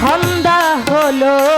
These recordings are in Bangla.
সন্ধ্যা হলো।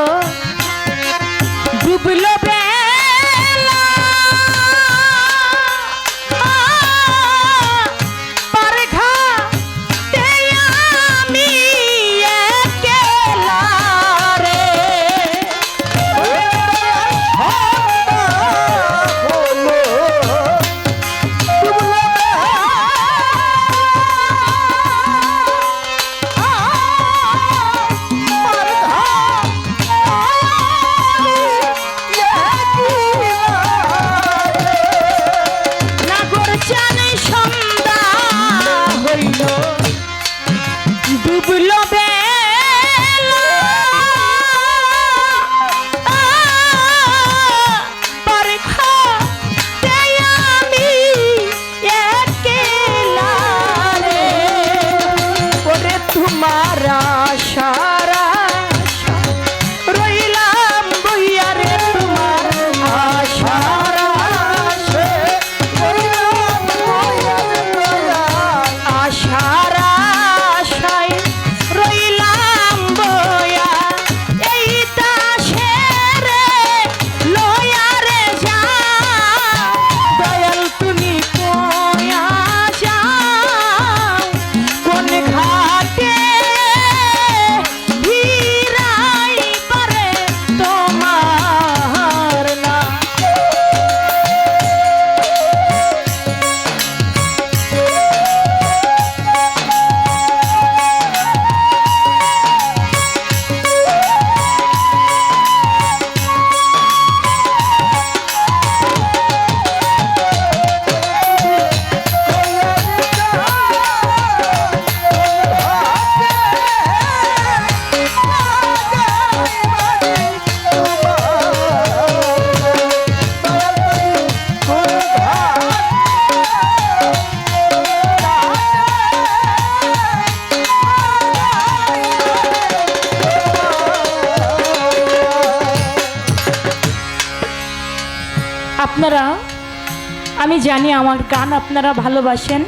আপনারা ভালোবাসেন?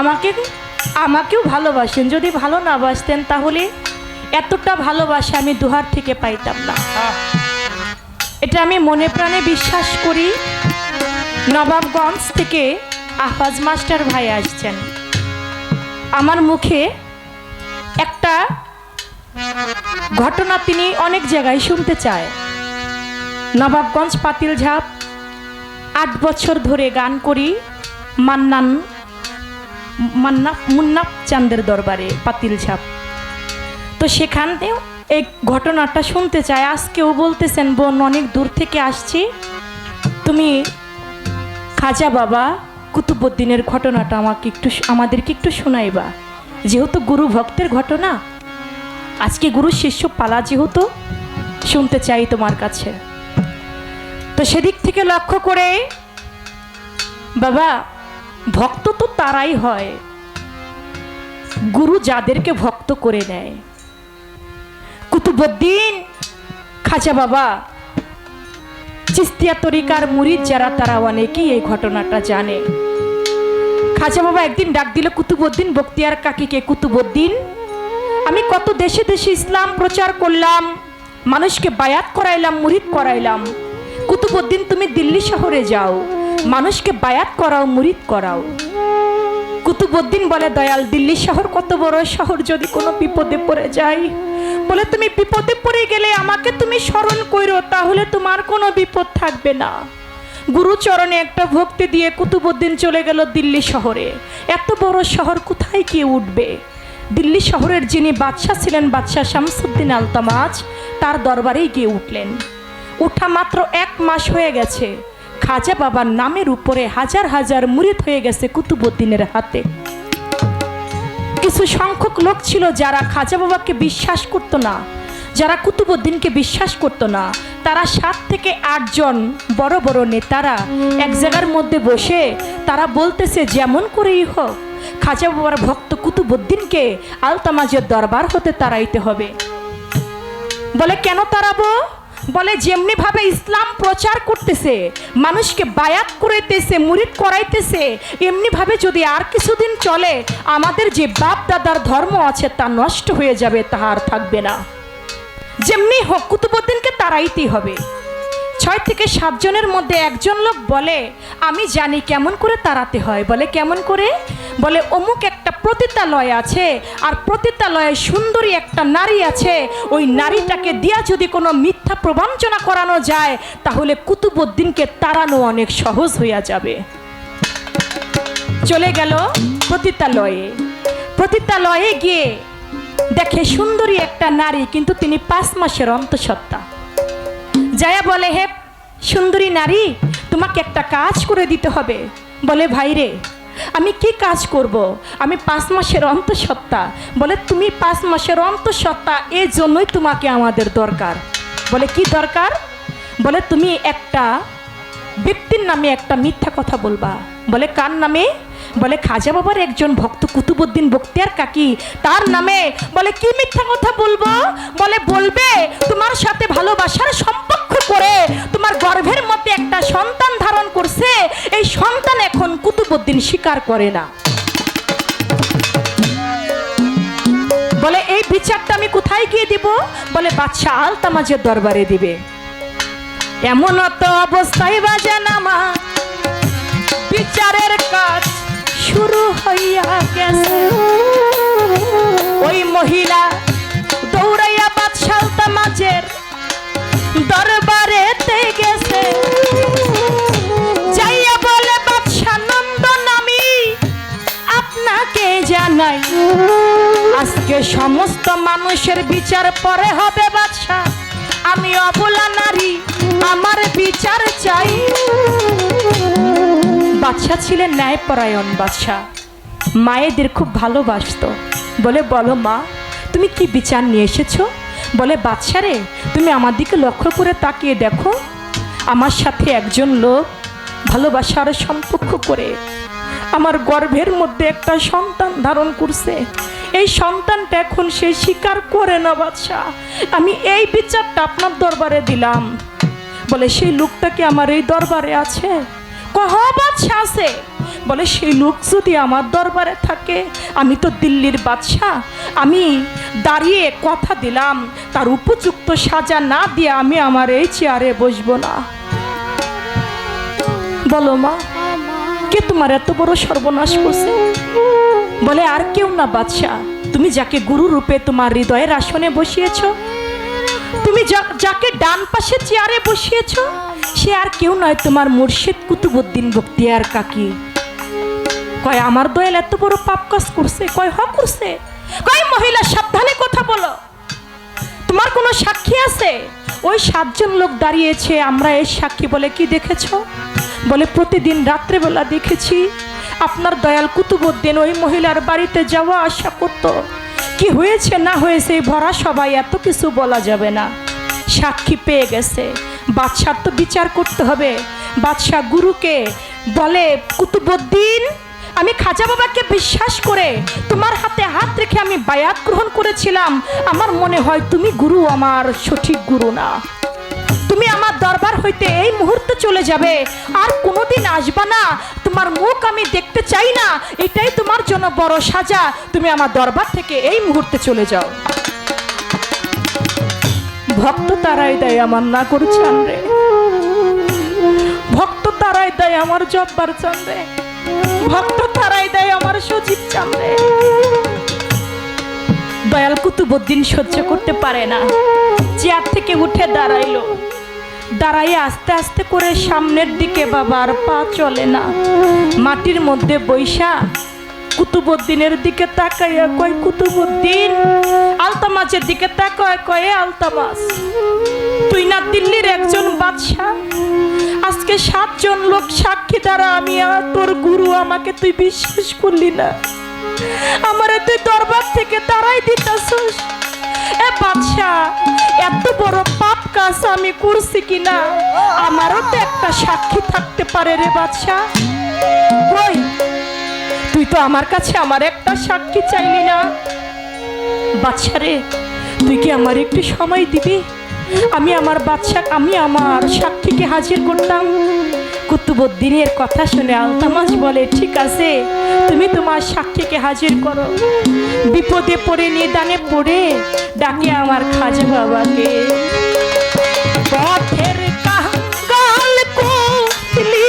আমাকে আমাকেও ভালোবাসেন। যদি ভালো না বাসতেন তাহলে এতটা ভালোবাসা আমি দুহার থেকে পাইতাম না। এটা আমি মনে প্রাণে বিশ্বাস করি। নবাবগঞ্জ থেকে আহবাজ মাস্টার ভাই আসছেন। আমার মুখে একটা ঘটনা তিনি অনেক জায়গায় শুনতে চায়। নবাবগঞ্জ পাতিল ঝাপ, আট বছর ধরে গান করি। মান্নান মান্না মুন্নাফ চান্দের দরবারে পাতিল ঝাপ তো সেখানেও এই ঘটনাটা শুনতে চায় আজকেও বলতেছেন, বোন, অনেক দূর থেকে আসছি। তুমি খাজা বাবা কুতুবুদ্দিনের ঘটনাটা আমাকে একটু আমাদেরকে একটু শোনাইবা। যেহেতু গুরু ভক্তের ঘটনা, আজকে গুরু শিষ্য পালা যেহেতু, শুনতে চাই তোমার কাছে। তো সেদিক থেকে লক্ষ্য করে, বাবা ভক্ত তো তারাই হয়। গুরু যাদেরকে ভক্ত করে নেয়। কুতুবুদ্দিন, খাজা বাবা, চিস্তিয়া তরিকার মুরিদ যারা, তারা অনেকেই এই ঘটনাটা জানে। খাজা বাবা একদিন ডাক দিল, কুতুবুদ্দিন, বক্তিয়ার কাকিকে, কুতুবুদ্দিন, আমি কত দেশে দেশে ইসলাম প্রচার করলাম, মানুষকে বায়াত করাইলাম, মুরিদ করাইলাম। কুতুবুদ্দিন, তুমি দিল্লি শহরে যাও। মানুষকে বায়াত করাও, মুরিদ করাও। কুতুবুদ্দিন বলে, দয়াল দিল্লি শহর কত বড় শহর, যদি কোনো বিপদে পড়ে যাই। বলে, তুমি বিপদে পড়ে গেলে আমাকে তুমি স্মরণ করো তাহলে তোমার কোনো বিপদ থাকবে না। গুরুচরণে একটা ভক্তি দিয়ে কুতুবুদ্দিন চলে গেল দিল্লি শহরে। এত বড় শহর কোথায় গিয়ে উঠবে? দিল্লি শহরের যিনি বাদশাহ ছিলেন, বাদশাহ শামসুদ্দিন আলতামাজ, তার দরবারেই গিয়ে উঠলেন। উঠা মাত্র এক মাস হয়ে গেছে। খাজা বাবার নামের উপরে হাজার হাজার মুরিদ হয়ে গেছে কুতুবুদ্দিনের হাতে। কিছু সংখ্যক লোক ছিল যারা খাজা বাবাকে বিশ্বাস করতো না, যারা কুতুবুদ্দিনকে বিশ্বাস করতো না। তারা সাত থেকে আটজন বড় বড় নেতারা এক জায়গার মধ্যে বসে তারা বলতেছে, যেমন করেই হোক, খাজা বাবার ভক্ত কুতুবুদ্দিনকে আলতামাজের দরবার হতে তাড়াইতে হবে। বলে, কেন তাড়াবো বলে, যেমনি ভাবে ইসলাম প্রচার করতেছে, মানুষকে বায়াত করাইতেছে, মুরিদ করাইতেছে, এমনি ভাবে যদি আর কিছুদিন চলে, আমাদের যে বাপ দাদার ধর্ম আছে তা নষ্ট হয়ে যাবে, তা আর থাকবে না। যেমনি হোক কুতুবুদ্দিনকে তাড়াইতেই হবে। ছয় থেকে সাতজনের মধ্যে একজন লোক বলে, আমি জানি কেমন করে তাড়াতে হয়। বলে, কেমন করে? বলে, অমুক একটা প্রতিতালয় আছে আর প্রতিতালয়ে সুন্দরী একটা নারী আছে। ওই নারীটাকে দিয়া যদি কোনো মিথ্যা প্রবঞ্চনা করানো যায়, তাহলে কুতুবুদ্দিনকে তাড়ানো অনেক সহজ হইয়া যাবে। চলে গেল প্রতিতালয়ে। প্রতিতালয়ে গিয়ে দেখে সুন্দরী একটা নারী, কিন্তু তিনি পাঁচ মাসের অন্তঃসত্ত্বা। জায়া বলে, হে সুন্দরী নারী, তোমাকে একটা কাজ করে দিতে হবে। বলে ভাই রে আমি কি কাজ করব? আমি পাঁচ মাসের অন্তঃসত্ত্বা। বলে, তুমি পাঁচ মাসের অন্তঃসত্ত্বা এই জন্যই তোমাকে আমাদের দরকার। বলে, কি দরকার? বলে, তুমি একটা ব্যক্তির নামে একটা মিথ্যা কথা বলবা। বলে, কার নামে? বলে, খাজা বাবার একজন ভক্ত কুতুবুদ্দিন বক্তিয়ার কাকি, তার নামে বলে, কি মিথ্যা কথা বলব? বলে, বলবে, তোমার সাথে ভালোবাসার সম্পর্ক করে তোমার গর্ভের মধ্যে একটা সন্তান ধারণ করছে, এই সন্তান এখন কুতুবুদ্দিন স্বীকার করে না। বলে, এই বিচারটা আমি কোথায় গিয়ে দিব? বলে, বাদশাহ আলতামাজের দরবারে দিবে। এমন তো অবস্থায় বাজান আমার বিচারের কাজ শুরু হইয়া গেছে। ওই মহিলা দৌড়াইয়া বাদশাহ তামাজের দরবারেতে গেছে। যাইয়া বলে, বাদশাহ নন্দন আমি আপনাকে জানাই। আজকে সমস্ত মানুষের বিচার পরে হবে বাদশাহ। আমি অবলা নারী, আমার বিচার চাই। বাদশাহ ছিলেন ন্যায়পরায়ণ বাদশাহ মায়েদের খুব ভালোবাসতো। বলে, বলো মা, তুমি কি বিচার নিয়ে এসেছ? বলে, বাদশা রে, তুমি আমার দিকে লক্ষ্য করে তাকিয়ে দেখো। আমার সাথে একজন লোক ভালোবাসার সম্পর্ক করে। আমার গর্ভের মধ্যে একটা সন্তান ধারণ করছে। এই সন্তানটা এখন সে স্বীকার করে না বাদশাহ আমি এই বিচারটা আপনার দরবারে দিলাম। বলে, সেই লোকটা কি আমার এই দরবারে আছে? আছে? বলে, সেই লোক যদি আমার দরবারে থাকে, আমি তো দিল্লির বাদশাহ। আমি দাঁড়িয়ে কথা দিলাম, তার উপযুক্ত সাজা না দিয়ে আমি আমার এই চেয়ারে বসবো না। বলো মা, কে তোমার এত বড় সর্বনাশ করছে? বলে, আর কেউ না বাদশাহ। তুমি যাকে গুরু রূপে তোমার হৃদয়ের আসনে বসিয়েছ, তুমি যাকে ডান পাশে চেয়ারে বসিয়েছ সে আর কেউ নয় তোমার মুর্শিদ কুতুবুদ্দিন বক্তিয়ার কাকি। কয়, আমার দয়াল এত বড় পাপ কাজ করছে? কয় হ করছে। কয়, মহিলা, সাবধানে কথা বলো। তোমার কোনো সাক্ষী আছে? ওই সাতজন লোক দাঁড়িয়েছে। আমরা এই সাক্ষী বলে কি দেখেছ? বলে, প্রতিদিন রাত্রেবেলা দেখেছি আপনার দয়াল কুতুবুদ্দিন ওই মহিলার বাড়িতে যাওয়া আসা করত। কি হয়েছে না হয়েছে ভরা সবাই এত কিছু বলা যাবে না। সাক্ষী পেয়ে গেছে। বাদশার তো বিচার করতে হবে। বাদশাহ গুরুকে বলে কুতুবুদ্দিন আমি খাজা বাবাকে বিশ্বাস করে তোমার হাতে হাত রেখে আমি বায়াত গ্রহণ করেছিলাম। আমার মনে হয় তুমি গুরু, আমার সঠিক গুরু না। তুমি আমার দরবার হইতে এই মুহূর্তে চলে যাবে। আর কোনোদিন আসবা না। তোমার মুখ আমি দেখতে চাই না। এটাই তোমার জন্য বড় সাজা। তুমি আমার দরবার থেকে এই মুহূর্তে চলে যাও। ভক্ত তারাই দেয় আমার না করছান রে ভক্ত তারাই দেয় আমার জব্বার চান রে ভক্ত তারাই দেয় আমার সজীব চান রে দয়াল কুতুবুদ্দিন সহ্য করতে পারে না। চেয়ার থেকে উঠে দাঁড়াইলো। দাঁড়াই আস্তে আস্তে করে সামনের দিকে বাবার পা চলে না। মাটির মধ্যে বৈশা কুতুবুদ্দিনের দিকে তাকাইয়া কয়, কুতুবুদ্দিন আলতামাজের দিকে তাকায় কয়ে আলতামাজ তুই না দিল্লির একজন বাদশাহ? আজকে সাতজন লোক সাক্ষী দ্বারা আমি আর তোর গুরু আমাকে তুই বিশ্বাস করলি না। আমারে তুই দরবার থেকে তারাই দিতাছস। এ বাদশাহ, এত বড় পাপ কাজ আমি করছি কিনা? আমারও তো একটা সাক্ষী থাকতে পারে রে বাদশাহ। কই তুই তো আমার কাছে আমার একটা সাক্ষী চাইলি না। বাদশা রে তুই কি আমার একটু সময় দিবি? আমি আমার বাদশা, আমি আমার সাক্ষীকে হাজির করতাম। কুতুবুদ্দিনের কথা শুনে আলতামাজ বলে, ঠিক আছে, তুমি তোমার সাক্ষীকে হাজির করো। বিপদে পড়ে, নিদানে পড়ে, ডাকে আমার খাজা বাবাকে। পথের কাঙ্গাল কোলি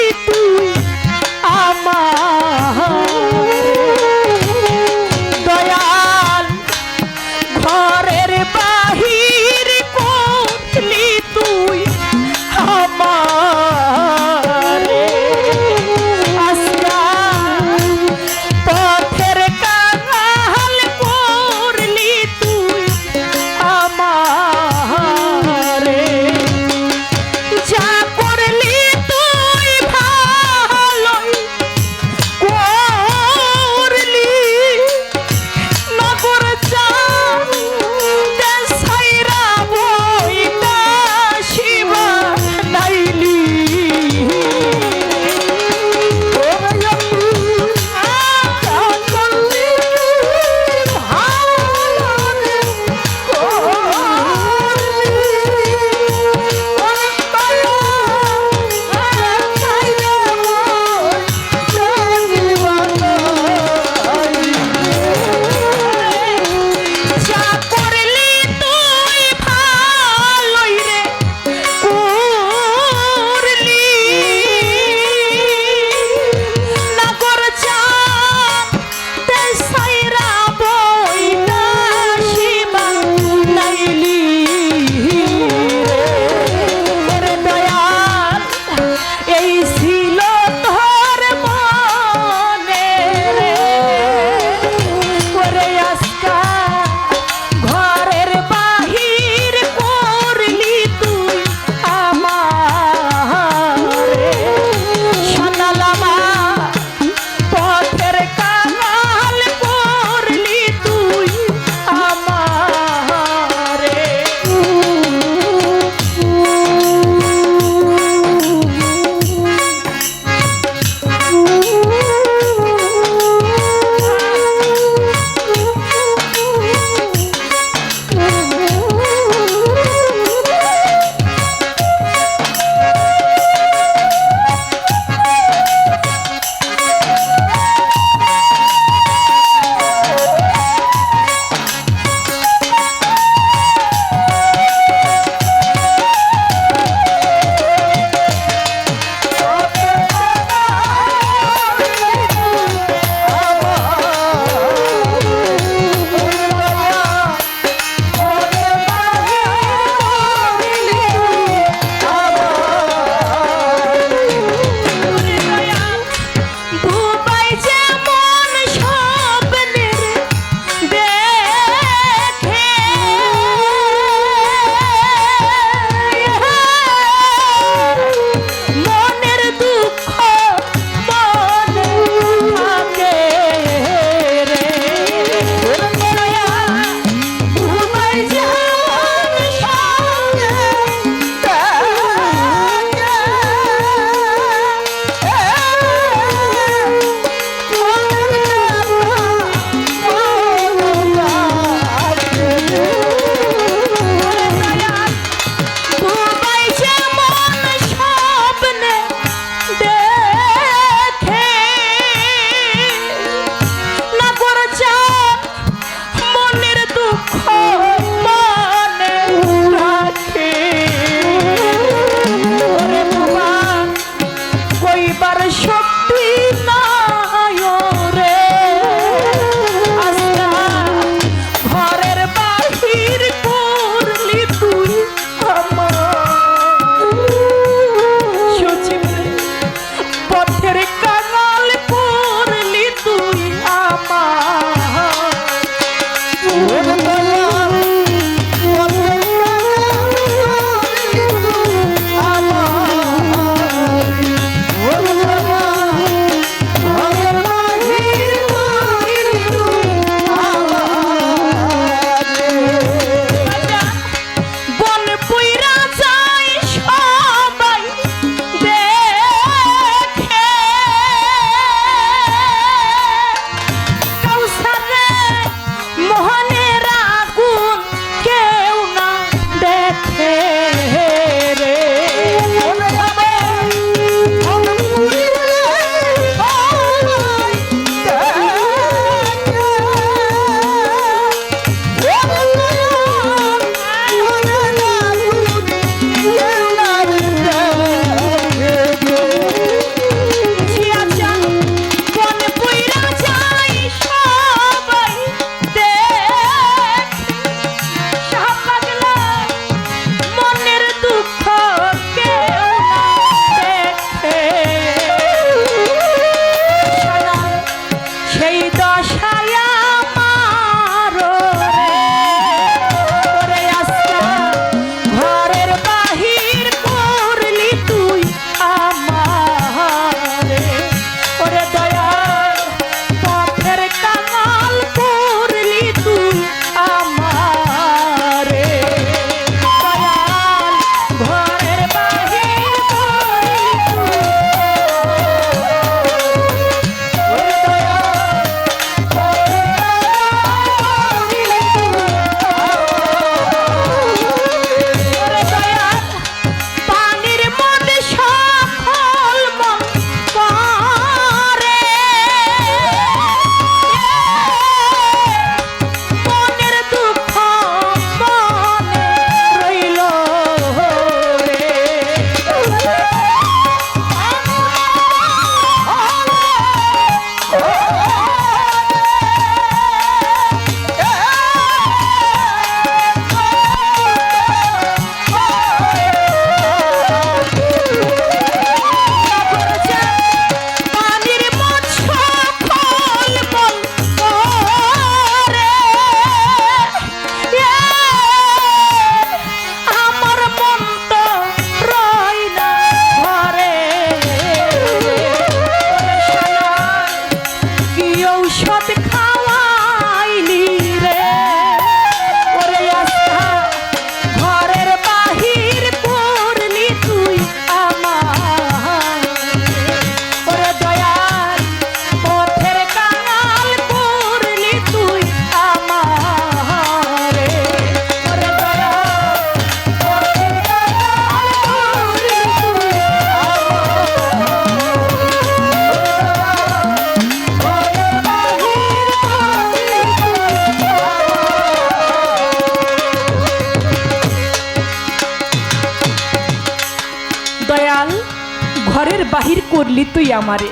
আমারে।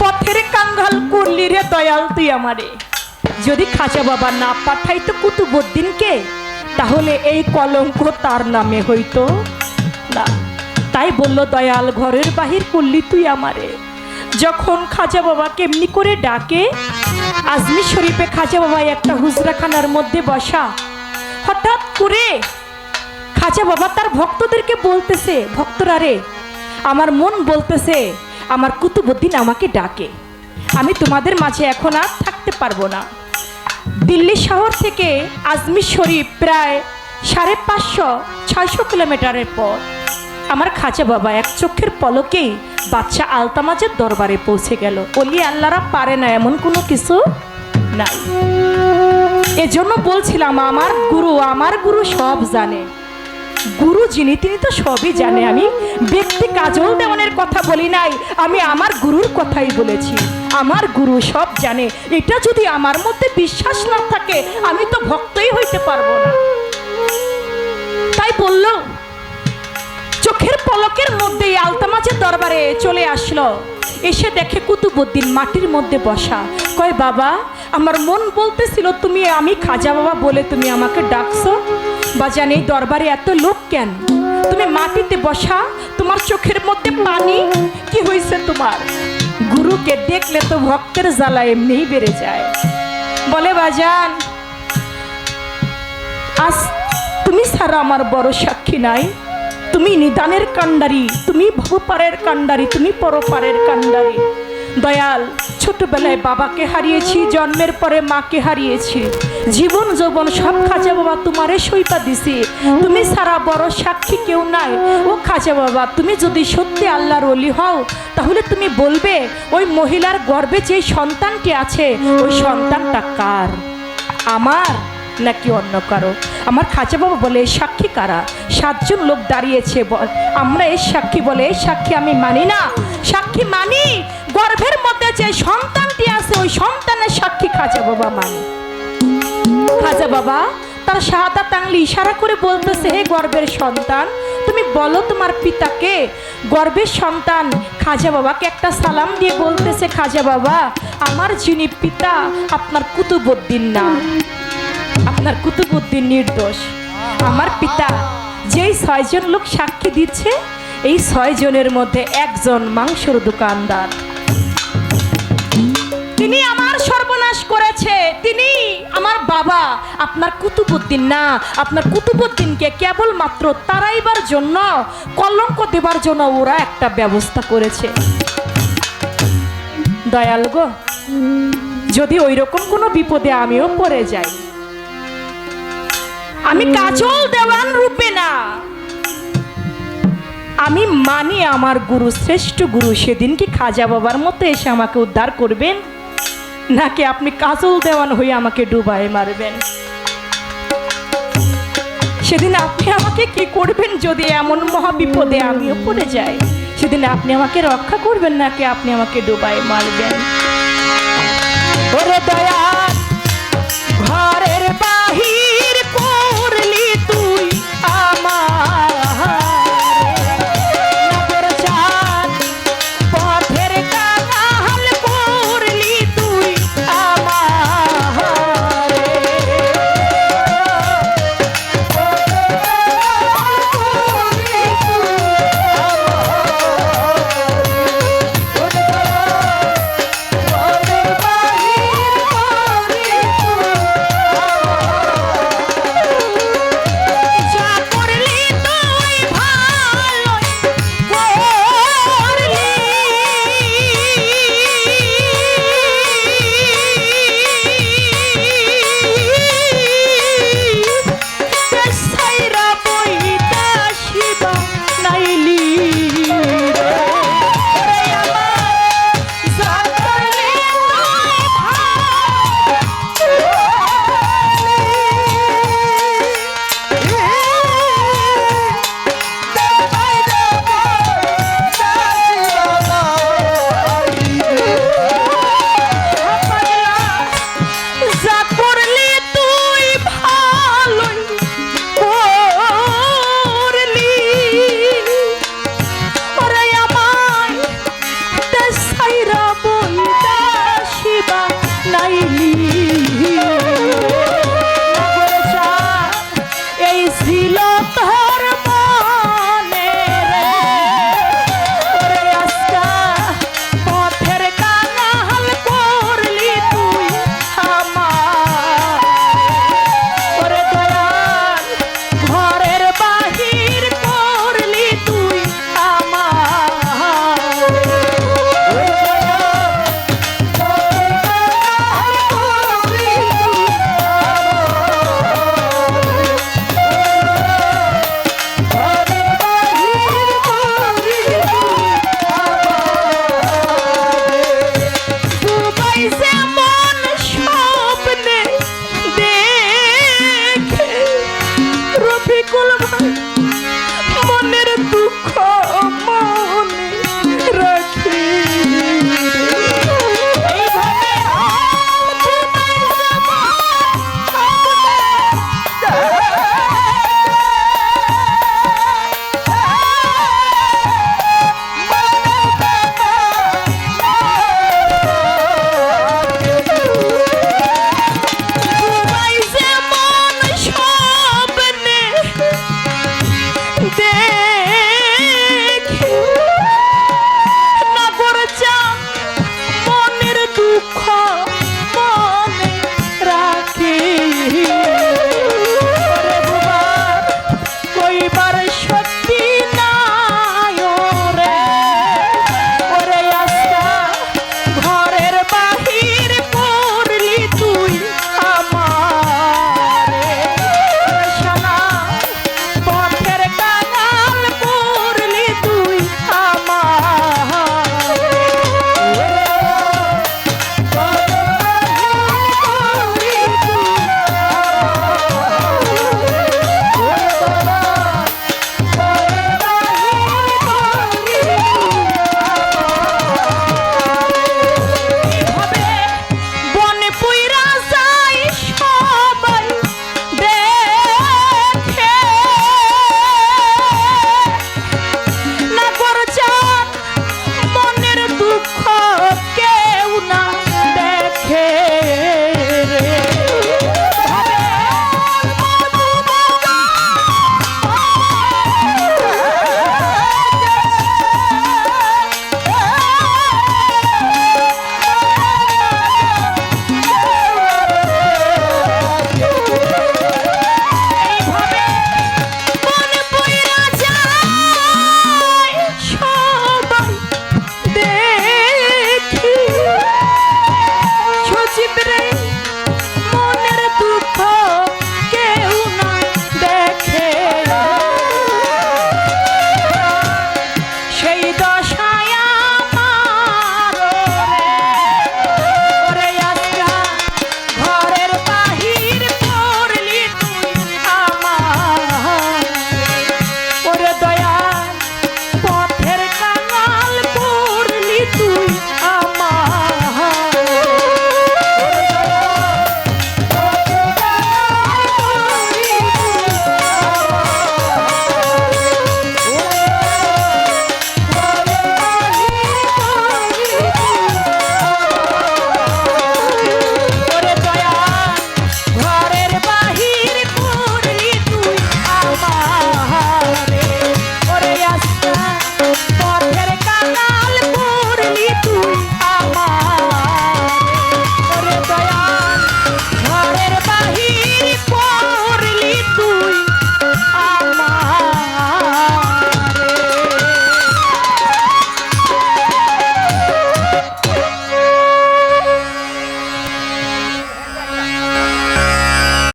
পথের কাঙ্গাল করলি রে দয়াল তুই আমারে। যদি খাজা বাবা না পাঠাইতো কুতুবুদ্দিনকে, তাহলে এই কলঙ্ক তার নামে হইতো। না, তাই বলল, দয়াল ঘরের বাহির করলি তুই আমারে। যখন খাজা বাবা কেমনি করে ডাকে আজমির শরীফে খাজা বাবা একটা হুজরাখানার মধ্যে বসা। হঠাৎ করে খাজা বাবা তার ভক্তদেরকে বলতেছে, ভক্তরা রে, আমার মন বলতেছে আমার কুতুবুদ্দিন আমাকে ডাকে। আমি তোমাদের মাঝে এখন আর থাকতে পারব না। দিল্লি শহর থেকে আজমির শরীফ প্রায় সাড়ে পাঁচশো, ছয়শো কিলোমিটারের পর আমার খাজা বাবা এক চোখের পলকেই বাচ্চা আলতামাজের দরবারে পৌঁছে গেল। অলি আল্লাহরা পারে না এমন কোনো কিছু নাই। এজন্য বলছিলাম, আমার গুরু আমার গুরু সব জানে। গুরু যিনি, তিনি তো সবই জানে। আমি ব্যক্তি কাজল দেওয়ানের কথা বলি নাই, আমি আমার গুরুর কথাই বলেছি। আমার গুরু সব জানে। এটা যদি আমার মধ্যে বিশ্বাস না থাকে, আমি তো ভক্তই হইতে পারব না। তাই বলল, চোখের পলকের মধ্যে এই আলতামাজের দরবারে চলে আসলো। এসে দেখে কুতুবুদ্দিন মাটির মধ্যে বসা। কয়, বাবা, আমার মন বলতেছিল তুমি আমি খাজা বাবা বলে তুমি আমাকে ডাকছো। বাজান এই দরবারে এত লোক কেন? তুমি মাটিতে বসা, তোমার চোখের মধ্যে পানি, কি হয়েছে তোমার? গুরুকে দেখলে তো ভক্তের জ্বালা এমনিই বেড়ে যায়। বলে, বাজান, আজ তুমি ছাড়া আমার বড় সাক্ষী নাই। তুমি নিদানের কাণ্ডারি, তুমি ভবপারের কাণ্ডারি, তুমি পরপারের কাণ্ডারি। দয়াল, ছোটবেলায় বাবাকে হারিয়েছি, জন্মের পরে মাকে হারিয়েছি। জীবন, যৌবন সব খাজা বাবা তোমারে সইপা দিছি। তুমি সারা বড় সাক্ষী কেউ নাই। ও খাজা বাবা, তুমি যদি সত্যি আল্লাহর অলি হও, তাহলে তুমি বলবে, ওই মহিলার গর্বে যে সন্তানটি আছে, ওই সন্তানটা কার? আমার নাকি অন্য কারও? আমার খাঁচা বাবা বলে সাক্ষী কারা? সাতজন লোক দাঁড়িয়েছে আমরা এই সাক্ষী বলে "এই সাক্ষী আমি মানি না। সাক্ষী মানি? গর্ভের মধ্যে যে সন্তানটি আছে, ওই সন্তানের সাক্ষী খাজা বাবা মানি খাজা বাবা, তার সাদা টাংলি ইশারা করে বলতেছে, হে গর্বের সন্তান, তুমি বলো তোমার পিতাকে গর্বের সন্তান খাজা বাবাকে একটা সালাম দিয়ে বলতেছে, খাজা বাবা, আমার যিনি পিতা, আপনার কুতুবুদ্দিন না। আপনার কুতুবুদ্দিন নির্দোষ। আমার পিতা, যেই ছয়জন লোক সাক্ষী দিচ্ছে, এই ছয়জনের মধ্যে একজন মাংসর দোকানদার। তিনি আমার সর্বনাশ করেছে। তিনি আমার বাবা। আপনার কুতুবুদ্দিন না। আপনার কুতুবুদ্দিনকে কেবলমাত্র তারাইবার জন্য, কলঙ্ক দেবার জন্য ওরা একটা ব্যবস্থা করেছে। দয়াল গো, যদি ওই রকম কোনো বিপদে আমিও পড়ে যাই। আমি কাজল দেওয়ান রূপে না। আমি মানি আমার গুরু, শ্রেষ্ঠ গুরু সেদিন কি খাজা বাবার মতো এসে আমাকে উদ্ধার করবেন। নাকি আপনি কাজল দেওয়ান হয়ে আমাকে ডুবায় মারবেন? সেদিন আপনি আমাকে কি করবেন যদি এমন মহাবিপদে আমিও পড়ে যাই? সেদিন আপনি আমাকে রক্ষা করবেন নাকি আপনি আমাকে ডুবায় মারবেন? ওরে দয়া ঘরের বাহির ছিল তোর